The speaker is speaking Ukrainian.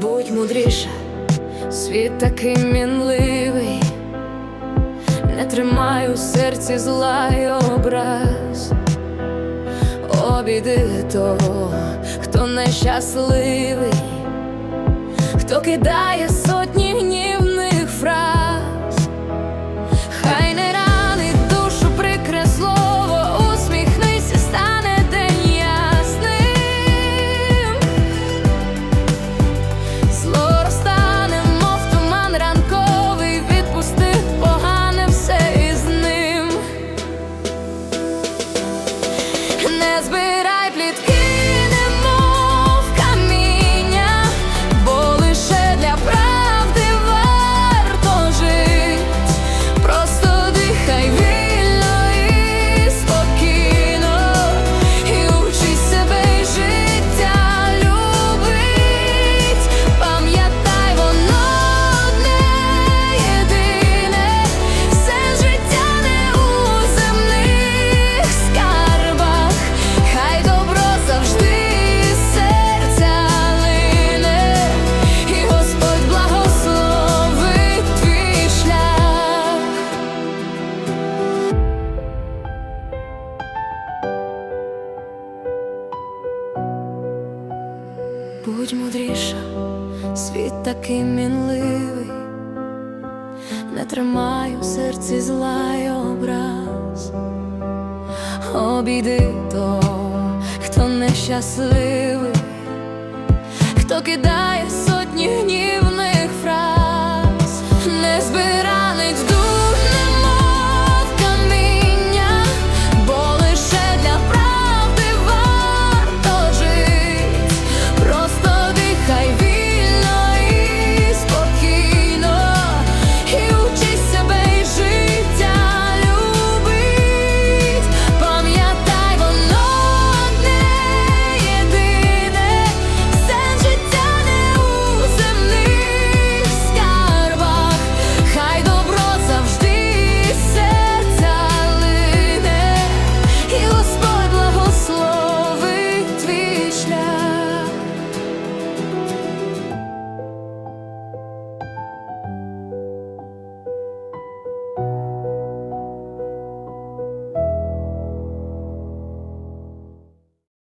Будь мудріша, світ такий мінливий, не тримай у серці зла й образ, обійди того, хто нещасливий, хто кидає Будь мудріша, світ такий мінливий, не тримай у серці зла й образ, обійди того, хто нещасливий, хто кидає сотні гнівних